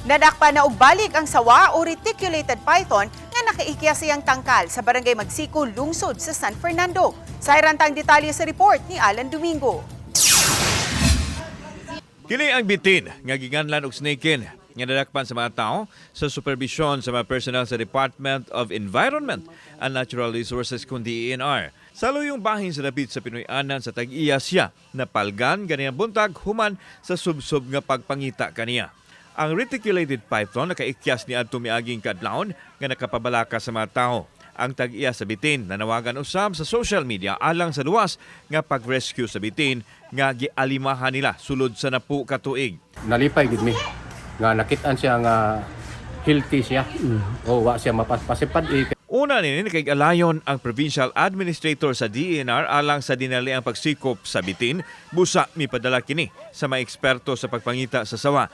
Nadakpa na og balik ang sawa o reticulated python nga nakaikya siyang tangkal sa barangay Magsiko, lungsod sa San Fernando. Sa irantang detalye sa report ni Alan Domingo. Kini ang bitin nga giganlan og snakein nga nadakpan sa mga tao sa supervision sa mga personnel sa Department of Environment and Natural Resources kun DENR. Sa luyong bahin sa dapit sa Pinoy-anan sa tag-iya siya napalgan ganiyang buntag human sa subsob nga pagpangita kaniya. Ang reticulated python nakaikyas ni adto miaging kadlawon nga nakapabalaka sa mga tao. Ang tag-iya sa bitin nanawagan usab sa social media alang sa luwas nga pag-rescue sa bitin nga gialimahan nila sulod sa napu ka tuig. nalipay gid mi nga nakitaan siya nga healthy siya o wa siya mapaspasipad eh. Una nini nakig-alayon ang provincial administrator sa DENR alang sa dinali ang pagsikop sa bitin, busa mipadala kini sa mga eksperto sa pagpangita sa sawa.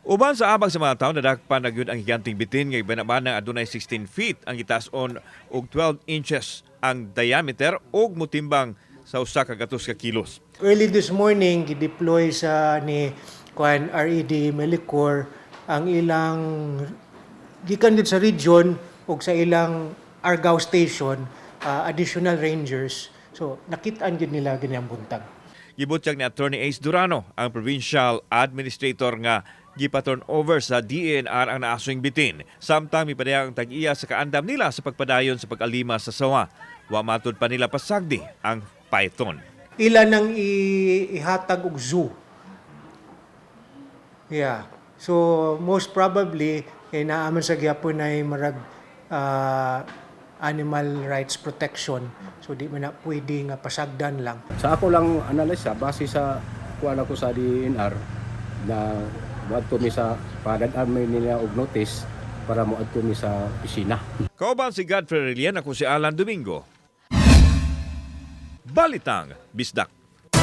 Uban sa abag sa mga tao, nadakpan na gyud ang giganting bitin nga ibanabanang adunay 16 feet ang itaas-on ug 12 inches ang diameter ug mutimbang sa usa ka gatos ka kilos. Early this morning, gideploy sa ni Kwan RED Melicor ang ilang gikan sa region o sa ilang Argao station uh, additional rangers. So nakitaan gid nila ganyang buntag. Gibutyag ni Attorney Ace Durano, ang provincial administrator nga gipa-turn over sa DNR ang naaswing bitin. Samtang mipadayang tag-iya sa kaandam nila sa pagpadayon sa pag-alima sa sawa. Wa matud pa nila pasagdi ang python. Ila nang ihatag og zoo. Yeah. So most probably kay naaman sa gyapon ay marag uh, animal rights protection. So di man na pwede nga pasagdan lang. Sa ako lang analisa base sa kuan ako sa DNR na moadto mi sa padad-an nila og notice para moadto mi sa pisina. Kauban si Godfrey Relian, ako si Alan Domingo. Balitang Bisdak.